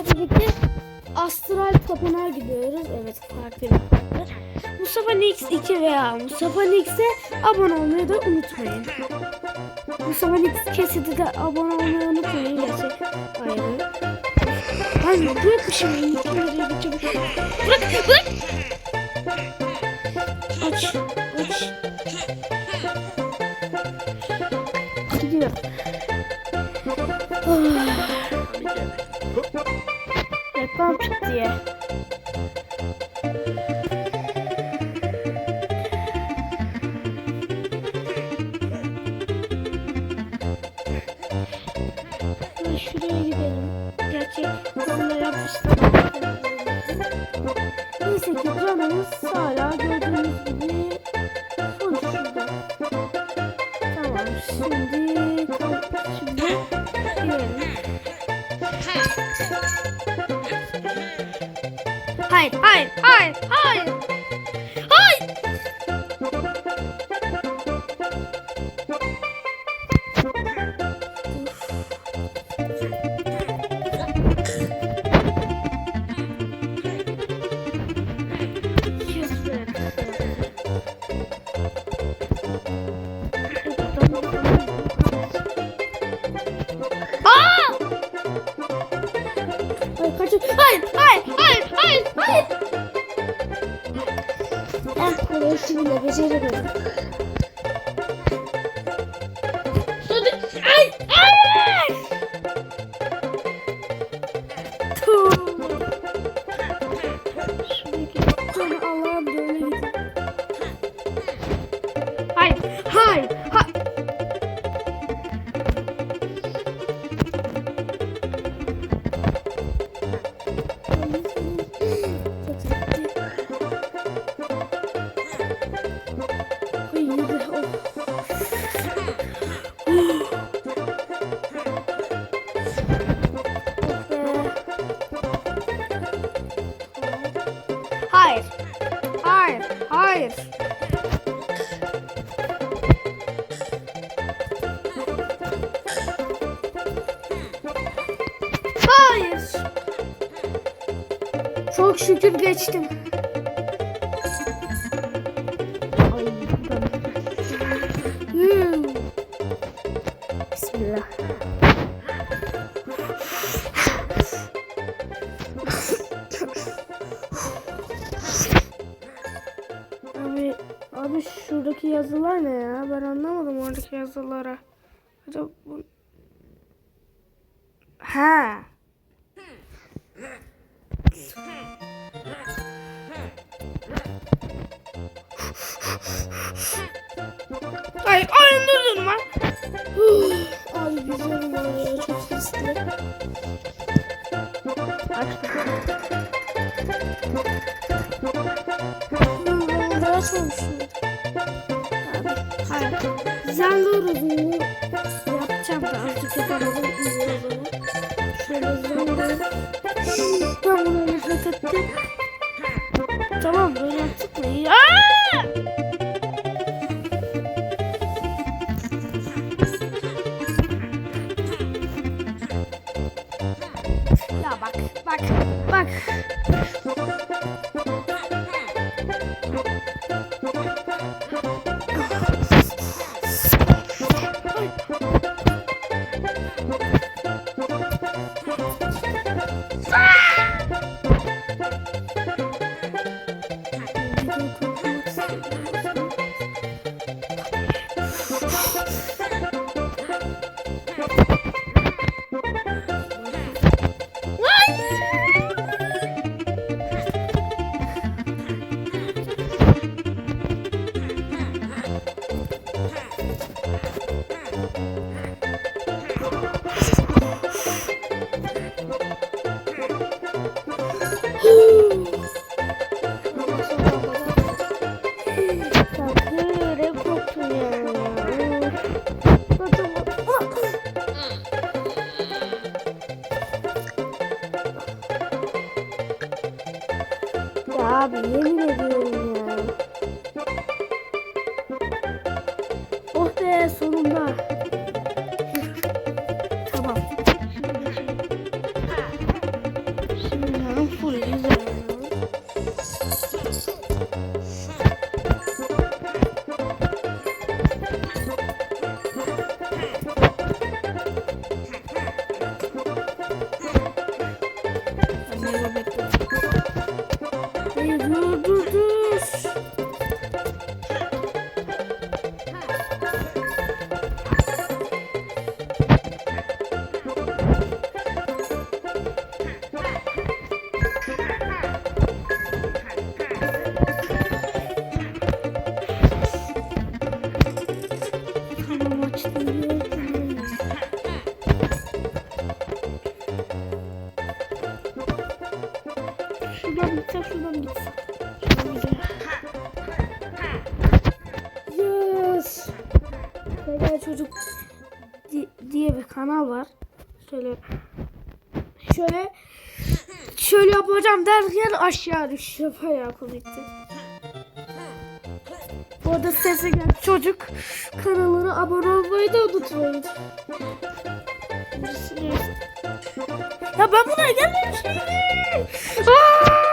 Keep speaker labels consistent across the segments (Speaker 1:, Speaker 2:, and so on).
Speaker 1: sizlerle birlikte Astral Tapınağa gidiyoruz. Evet farklı bir farklı. Mustafa Nix 2 veya Mustafa Nix'e abone olmayı da unutmayın. Mustafa Nix kesidi de abone olmayı unutmayın. Gerçi ayrı. Ben bırak bir şey. Bırak bırak. Aç aç. Gidiyor. Reklam çıktı ya. Ben şuraya gidelim. Gerçi bunları yapmışlar. Neyse ki Hayır, kaçın. Hayır, hayır, hayır, hayır, hayır. Bunu şimdi beceremedim. Hayır. Hayır. Çok şükür geçtim. Yazıları. Acaba bu... Ha. Ay, ay durdun lan. Ay güzel ya çok sesli. Aç ben daha açmamışım. Hayır. Zanduruzunu yapacağım da azıcık yapamadım. Şöyle zandur. Ben bunu nefret ettim. Tamam böyle yaptık mı? Ya bak, bak, bak. Şöyle şöyle şöyle yapacağım derken aşağı düşüyor. Bayağı komikti. Bu arada sesi gelen çocuk kanalına abone olmayı da unutmayın. Ya ben buna gelmemişim. Aa!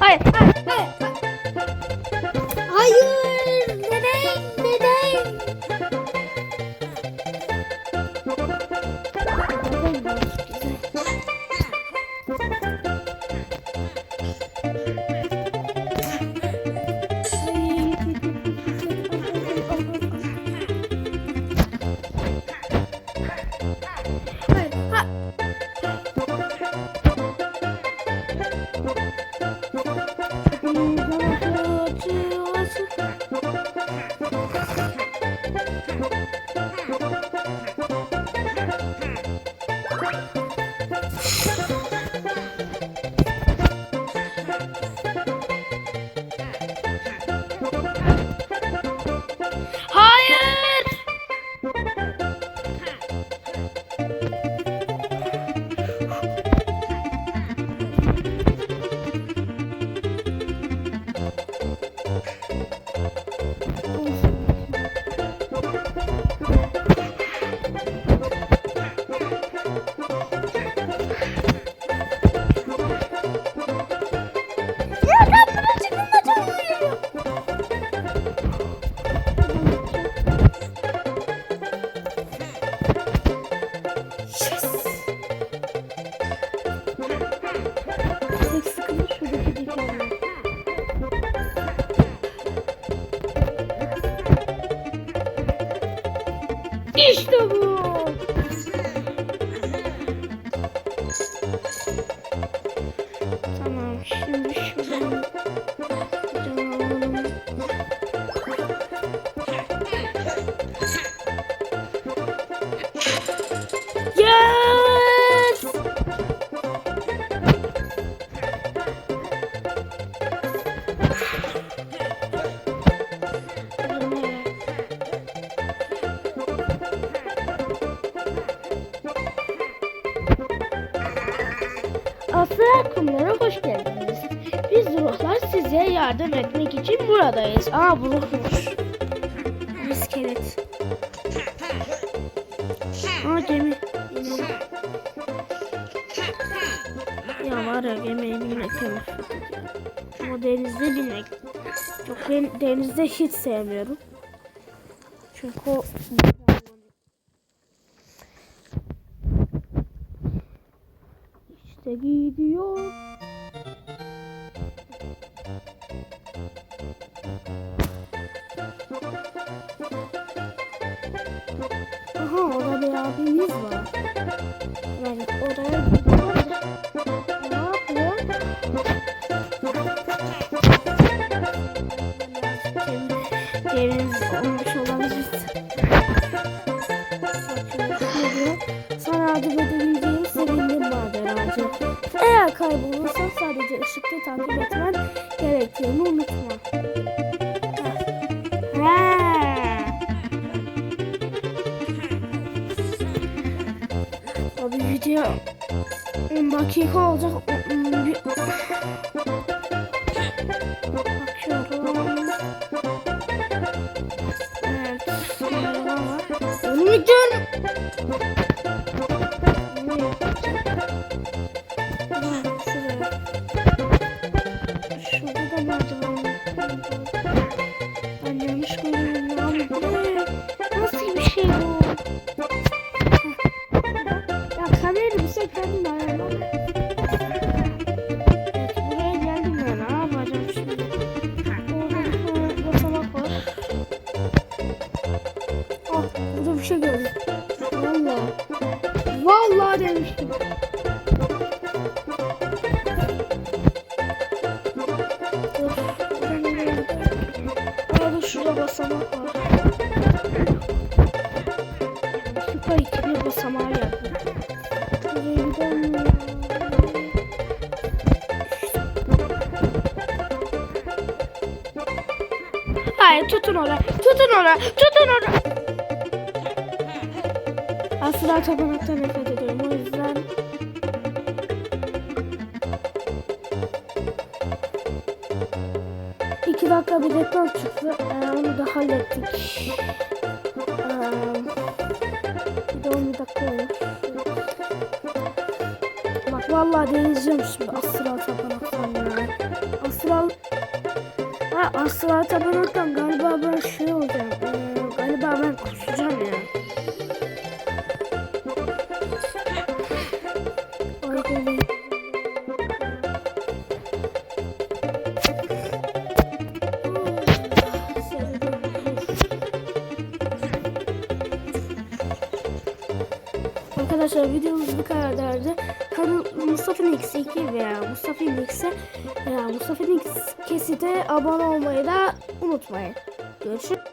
Speaker 1: Hayır, hayır, hayır. Hayır, Aslan kumlara hoş geldiniz. Biz ruhlar size yardım etmek için buradayız. Aa bu ruhmuş. İskelet. Aa gemi. Ya var ya gemiye binmek. Ama denizde binmek. Çok ben denizde hiç sevmiyorum. Çünkü o işte gidiyor. Aha orada bir abimiz var. Yani oraya gidiyor. Video 10 dakika olacak. Hmm, Bakıyorum. Evet. var. Onu diyorum? Nereye yapacağım? bir şey gördüm. Valla. Valla demiştim. Arada şurada basamak var. Süper ikili basamağı yaptım. Yeniden Hayır tutun ona, tutun ona, tutun ona. Asla tapınaktan nefret ediyorum. O yüzden iki dakika bir reklam çıktı. Ee, onu da hallettik. Ee, bir de 10 dakika olmuş. Bak vallahi deneyeceğim şimdi astral tapınaktan ya. Astral Ha astral tapınaktan galiba ben şey olacağım. Ee, galiba ben kusacağım ya. Ay Arkadaşlar videomuz bu kadardı. Kanal Mustafa Nix 2 veya Mustafa Nix'e veya Mustafa Nix kesite abone olmayı da unutmayın. Görüşürüz.